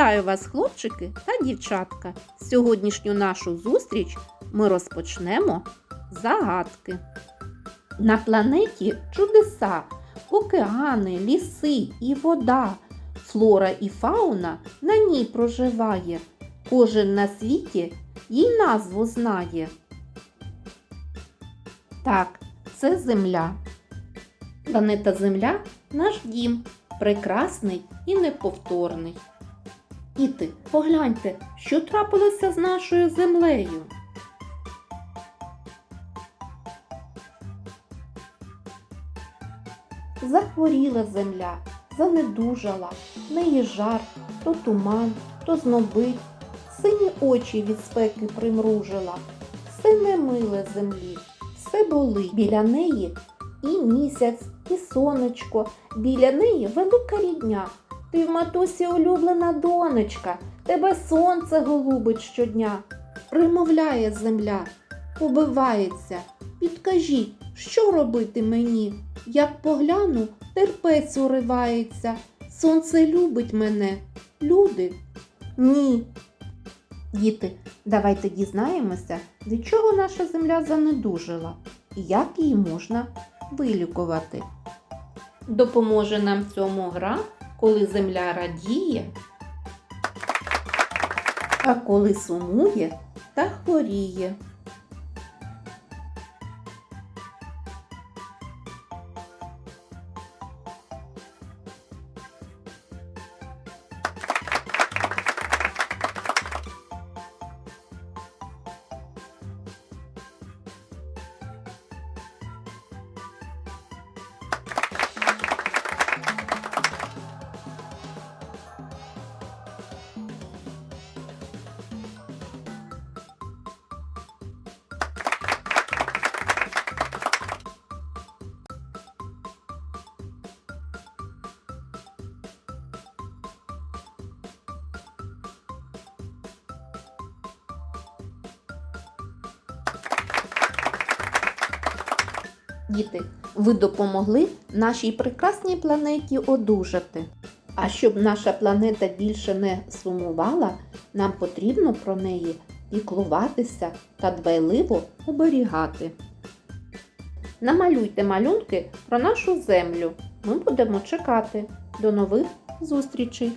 Вітаю вас, хлопчики та дівчатка. Сьогоднішню нашу зустріч ми розпочнемо з загадки. На планеті чудеса, океани, ліси і вода. Флора і фауна на ній проживає. Кожен на світі їй назву знає. Так, це Земля. Планета Земля наш дім, прекрасний і неповторний. Діти, погляньте, що трапилося з нашою землею. Захворіла земля, занедужала, в неї жар, то туман, то знобить, сині очі від спеки примружила, все немиле землі, все болить. Біля неї і місяць, і сонечко, біля неї велика рідня. Ти в матусі улюблена донечка, тебе сонце голубить щодня. Примовляє земля, побивається. Підкажіть, що робити мені? Як погляну, терпець уривається. Сонце любить мене. Люди? Ні. Діти, давайте дізнаємося, від чого наша земля занедужила і як її можна вилікувати. Допоможе нам цьому гра, коли земля радіє, а коли сумує та хворіє. Діти, ви допомогли нашій прекрасній планеті одужати. А щоб наша планета більше не сумувала, нам потрібно про неї піклуватися та дбайливо оберігати. Намалюйте малюнки про нашу землю. Ми будемо чекати. До нових зустрічей!